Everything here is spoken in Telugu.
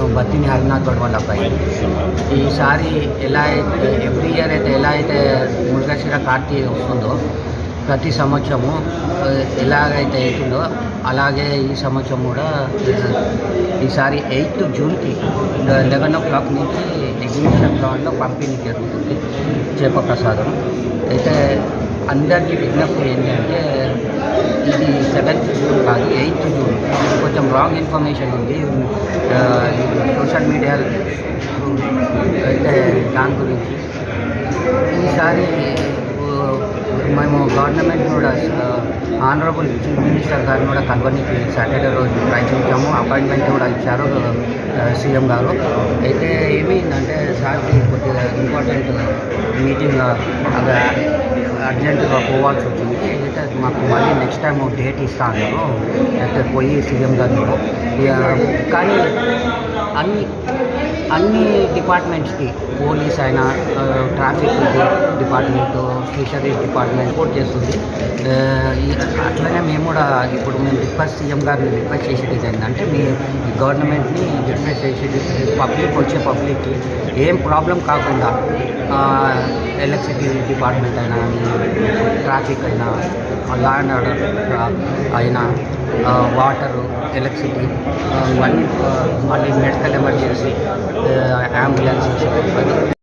గొడవలు అబ్బాయి ఈసారి ఎలా అయితే ఎవ్రీ ఇయర్ అయితే ఎలా అయితే మృగశిర కార్తీ వస్తుందో ప్రతి సంవత్సరము ఎలాగైతే అవుతుందో అలాగే ఈ సంవత్సరం కూడా ఈసారి ఎయిత్ జూన్కి లెవెన్ ఓ క్లాక్ నుంచి ఎగ్జిబిషన్ గ్రౌండ్లో పంపిణీ జరుగుతుంది చేప ప్రసాదం. అయితే అందరికీ విజ్ఞప్తి ఏంటంటే ఇది సెవెంత్ జూన్ కాదు ఎయిత్ జూన్ కొంచెం రాంగ్ ఇన్ఫర్మేషన్ ఉంది సోషల్ మీడియా అయితే దాని గురించి ఈసారి మేము గవర్నమెంట్ కూడా ఆనరబుల్ చీఫ్ మినిస్టర్ గారిని కూడా కలవడానికి సాటర్డే రోజు ప్రయత్నించాము అపాయింట్మెంట్ కూడా ఇచ్చారు uh, సీఎం గారు. అయితే ఏమైందంటే సార్కి కొద్దిగా ఇంపార్టెంట్ మీటింగ్ అక్కడ అర్జెంటుగా పోవాల్సి వచ్చింది. అయితే మాకు మళ్ళీ నెక్స్ట్ టైం డేట్ ఇస్తాను. అయితే పోయి సీఎం గారు కానీ అన్ని అన్ని డిపార్ట్మెంట్స్కి పోలీస్ అయినా traffic department fisheries department report చేస్తుంది. అట్లనే మేము కూడా ఇప్పుడు మేము రిక్వెస్ట్ సీఎం గారిని రిక్వెస్ట్ చేసేది ఏంటంటే మీ గవర్నమెంట్ని రిక్వెస్ట్ చేసేది పబ్లిక్ వచ్చే పబ్లిక్కి ఏం ప్రాబ్లం కాకుండా ఎలక్ట్రిసిటీ డిపార్ట్మెంట్ అయినా ట్రాఫిక్ అయినా లా అండ్ ఆర్డర్ అయినా వాటరు ఎలక్ట్రిసిటీ ఇవన్నీ మళ్ళీ మెడికల్ ఎమర్జెన్సీ అంబులెన్స్